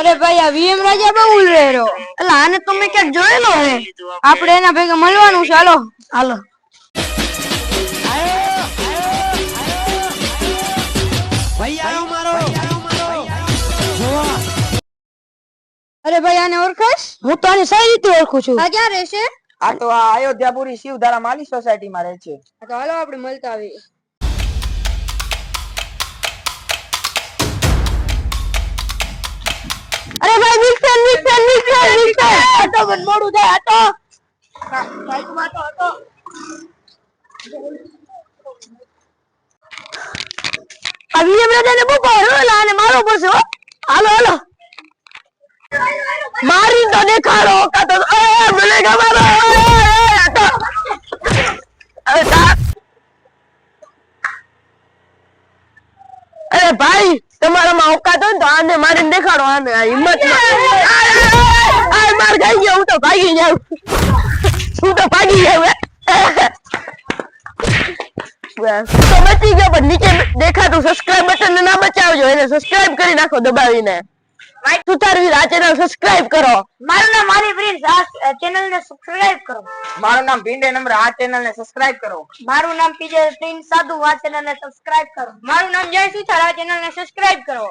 અરે ભાઈ આ વીએમ રાજા બહુ ઉલરેરો એટલે આને તો મેં ક્યાંક જોયેલો હે. આપણે એના ભેગા મળવાનું છે. હાલો હાલો. અરે ભાઈ આને ઓળખાશ? હું તો આને સારી રીતે ઓળખું છું. આ ક્યાં રહેશે આ તો આ અયોધ્યાપુરી શિવધારા માલી સોસાયટી માં રહે છે. તો હાલો આપણે મળતા આવીએ. મોડું થાય મારો પડશે હો. હાલો હાલો. મારી તો દેખાડો કા તો એ મને અરે ભાઈ તમારામાં ઓકાત હોય ને તો આને મારીને દેખાડો આને આ હિંમત આ માર ખાઈ ગયો હું તો ભાગી જાઉં હું તો ભાગી જાઉં તો બચી ગયો પણ નીચે દેખાતું સબસ્ક્રાઇબ બટન ના બચાવજો એને સબસ્ક્રાઇબ કરી નાખો દબાવીને સુતારવીર આ ચેનલ સબસ્ક્રાઇબ કરો મારું નામ મારી પ્રિન્સ આ ચેનલ ને સબસ્ક્રાઇબ કરો મારું નામ ભીંડે નંબર આ ચેનલ ને સબસ્ક્રાઇબ કરો. મારું નામ પીજે પ્રિન્સ સાધુ આ ચેનલ ને સબસ્ક્રાઇબ કરો. મારું નામ જય સુથાર આ ચેનલ ને સબસ્ક્રાઇબ કરો.